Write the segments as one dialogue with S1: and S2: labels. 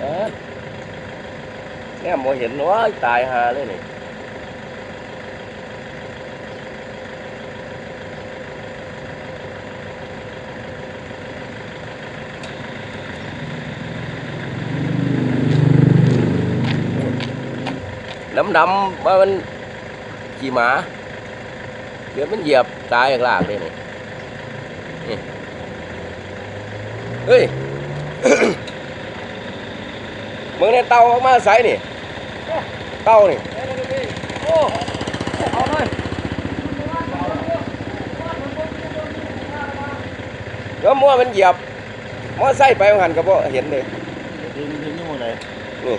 S1: เออเนี่ยโมเห็นว่าตายหาเลยนี่ดำดำๆว่า มันขี่หมาเดี๋ยวมันเหยียบตายข้างล่างเลยนี่นี่เฮ้ยมึงเนี่ยเต่าออกมาใส่นี่ เต่านี่
S2: โอ้เอาเลย
S1: แล้วมัวมันเหยียบมอไซค์ไปหันกับพ่เห็นเลย
S2: ดึงดึงนี่หมดเลย
S1: นี่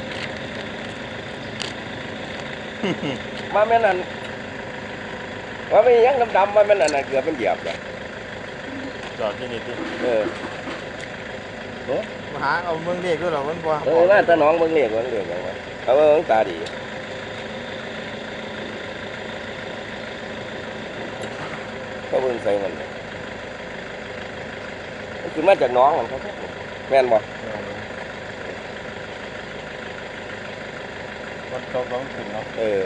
S1: มาแม่นอันว่าไม่ยังดำๆมาแม่นอันนั้นเกือบมันเหยียบเลย
S2: จอดที่นี่ที่
S1: เออ
S2: มาหาเอาเมืองเด็กด้วยเหรอมันบ่
S1: เออมาแตาน้องเบิ่งเรียกเบิ่งเรียกหยังวะเขาเบิ่งตาดีเขาเบิ่งใส่มันเลยมันคือมาจากน้องมันครับแม่นบ่
S2: มันตกร้องถึงเนาะ
S1: เออ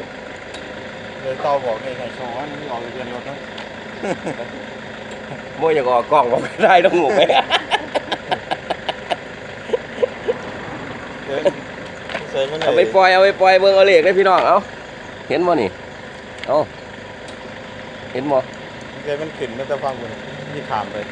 S2: เลยเตาบอกไงไงโชว์ว่ามันออกเรียนรถเนาะ
S1: โมอยากออกกล้องบ่ได้ต้องงูไป
S2: เอา
S1: ไปปล่อยเอาไปปล่อยเบิ่งเอาเล็กได้พี่น้องเอาเห็นบ่นี่เอาเห็นบ่
S2: เกิดมันขึ้นมันจะฟังกูนี่ขามเลย